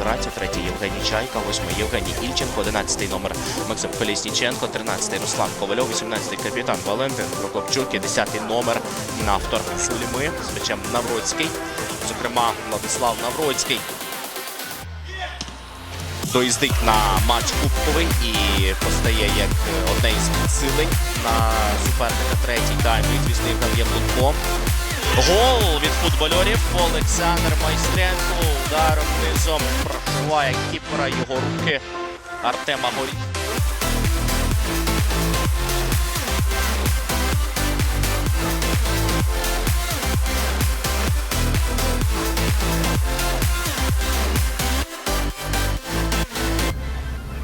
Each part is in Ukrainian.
Кондратів, третій Євгеній Чайка, восьмий Євгеній Ільченко, одинадцятий номер Максим Колісніченко, тринадцятий Руслан Ковальов, вісімнадцятий капітан Валентин Прокопчук, і десятий номер автор Суліми з м'ячем Навроцький. Зокрема, Владислав Навроцький доїздить на матч кубковий і постає як одне із підсилень на суперника третій тайм. Відвісний Євген Євлунко. Гол від футбольорів Олександр Майстренко ударом низом прошиває кіпера його руки Артема Горі.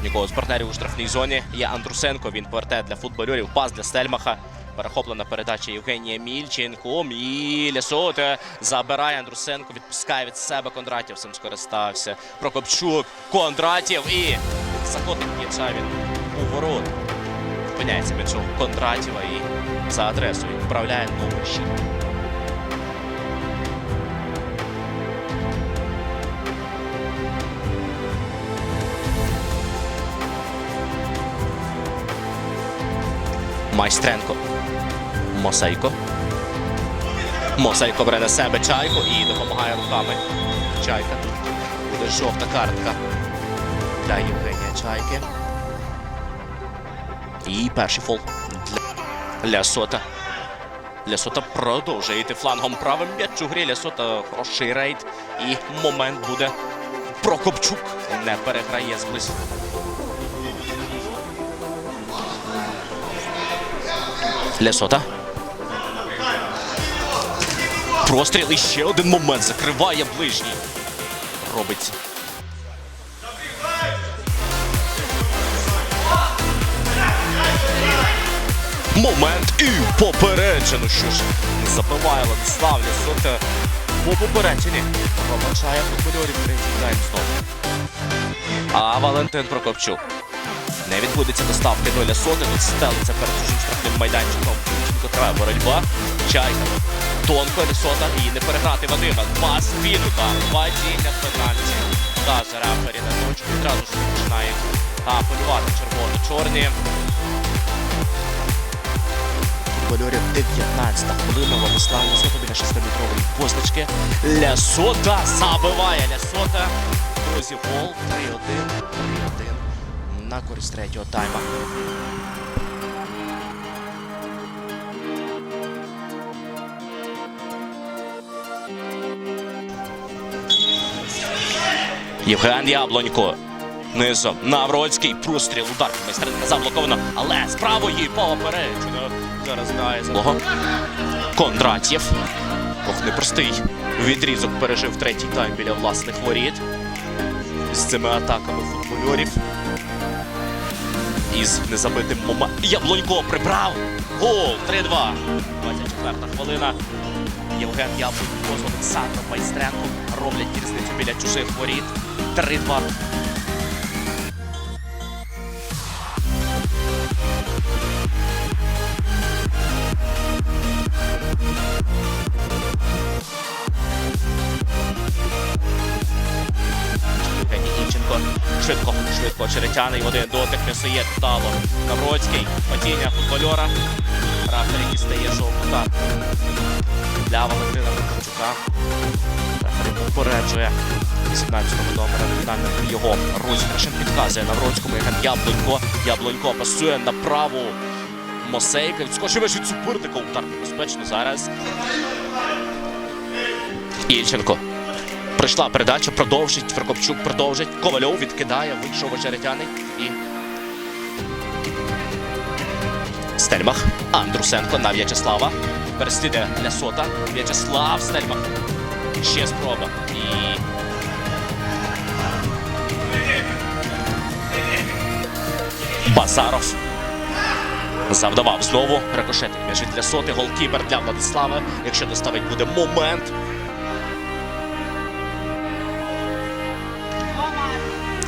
Нікого з партнерів у штрафній зоні є Андрусенко. Він повертає для футбольорів. Пас для Стельмаха. Перехоплена передача Євгенія Мільченко. Міля Соте забирає Андрусенко, відпускає від себе Кондратів. Цим скористався. Прокопчук, Кондратів і закотив м'яча він у ворот. Зупиняється м'ячом Кондратєва і за адресою відправляє номер 6. Майстренко. Мосейко. Мосейко бере на себе чайку і допомагає руками. Чайка. Буде жовта картка для Євгенія Чайки. І перший фол для Лясота. Лясота продовжує йти флангом правим м'яч у грі. Лясота хороший рейд. І момент буде. Прокопчук не переграє зблизька. Лесота. Простріл і ще один момент. Закриває ближній. Робить. Момент і попереджено. Що ж забиває Владислав Лесота по попередженні. Пробачає футбольорів третій тайм знову. А Валентин Прокопчук. Не відбудеться доставки доля соти. Тут стелиться перед чужим штрафним майданчиком. Ченко триває боротьба. Чайка. Тонко Лісота. І не переграти Вадима. Пас удар. Падіння пенальті. Каже рефері на точку. Одразу ж починає апелювати червоно-чорні. Футбольорів 19 хвилина. Владислав Лясота біля 6-метрової позначки. Лясота забиває Лясота. Друзі, гол 3-1. 3-1 на користь третього тайма. Євген Яблонько. Низом. Навроцький. Простріл. Удар. Майстеринка заблоковано. Але з правої попереджено. Зараз грає за Лого. Кондратєв. Ох, непростий. Відрізок пережив третій тайм біля власних воріт. З цими атаками футбольорів із незабитим моментом. Яблонько прибрав. Гол 3-2. 24 хвилина. Євген Яблонько з Олександром Майстренком роблять різницю біля чужих воріт. 3-2. Євгеній Ільченко. Швидко, швидко черетяний. Один дотик м'ясоєд вдало. Навроцький. Падіння футбольора. Рафтері дістає жовту картку. Для Валентина Миколчука. Попереджує 18-го номера вітальним його розіграшем підказує Навроцькому Євген Яблонько. Яблонько пасує на праву Мосейка. Відскочив від суперника. Удар небезпечно зараз. Ільченко. Прийшла передача, продовжить. Прокопчук продовжить. Ковальов відкидає, вийшов очеретяний і. Стельмах. Андрусенко на В'ячеслава. Переслідує Лясота. В'ячеслав Стельмах. Ще спроба. І. Базаров. Завдавав знову. Рикошетик м'яч для соти. Голкіпер для Владислава. Якщо доставить буде момент.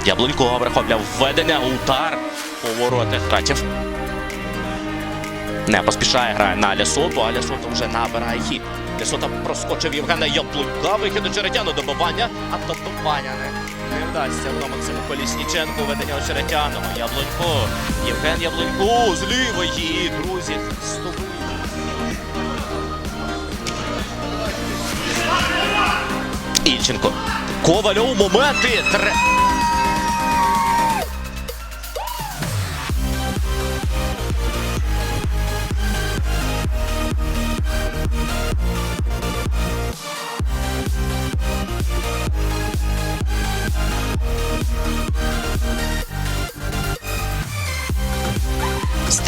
Яблунько враховляв введення, удар по воротах Не поспішає грає на Лясоту, а Лясота вже набирає хід. Лясота проскочив Євгена Яблунька, вихід до Черетяну добивання, а добивання не, Не вдасться воно Максиму Колісніченку ведення Очеретяного. Яблонько. Євген Яблонько з лівої. Друзі, стовує. Ільченко. Ковальов моменти. Тре...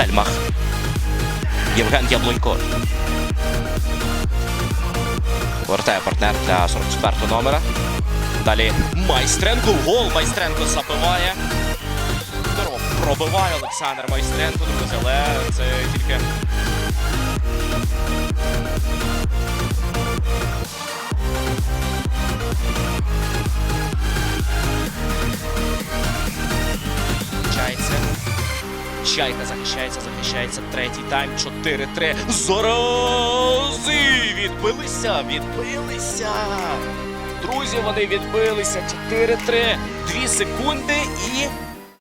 Стельмах. Євген Яблонько. Повертає партнер для 44 номера. Далі Майстренко. Гол Майстренко забиває. Здорово пробиває Олександр Майстренко, друзі, але це тільки. Чайка захищається, захищається. Третій тайм. 4-3. Зорози! Відбилися! Відбилися! Друзі, вони відбилися. 4-3. Дві секунди і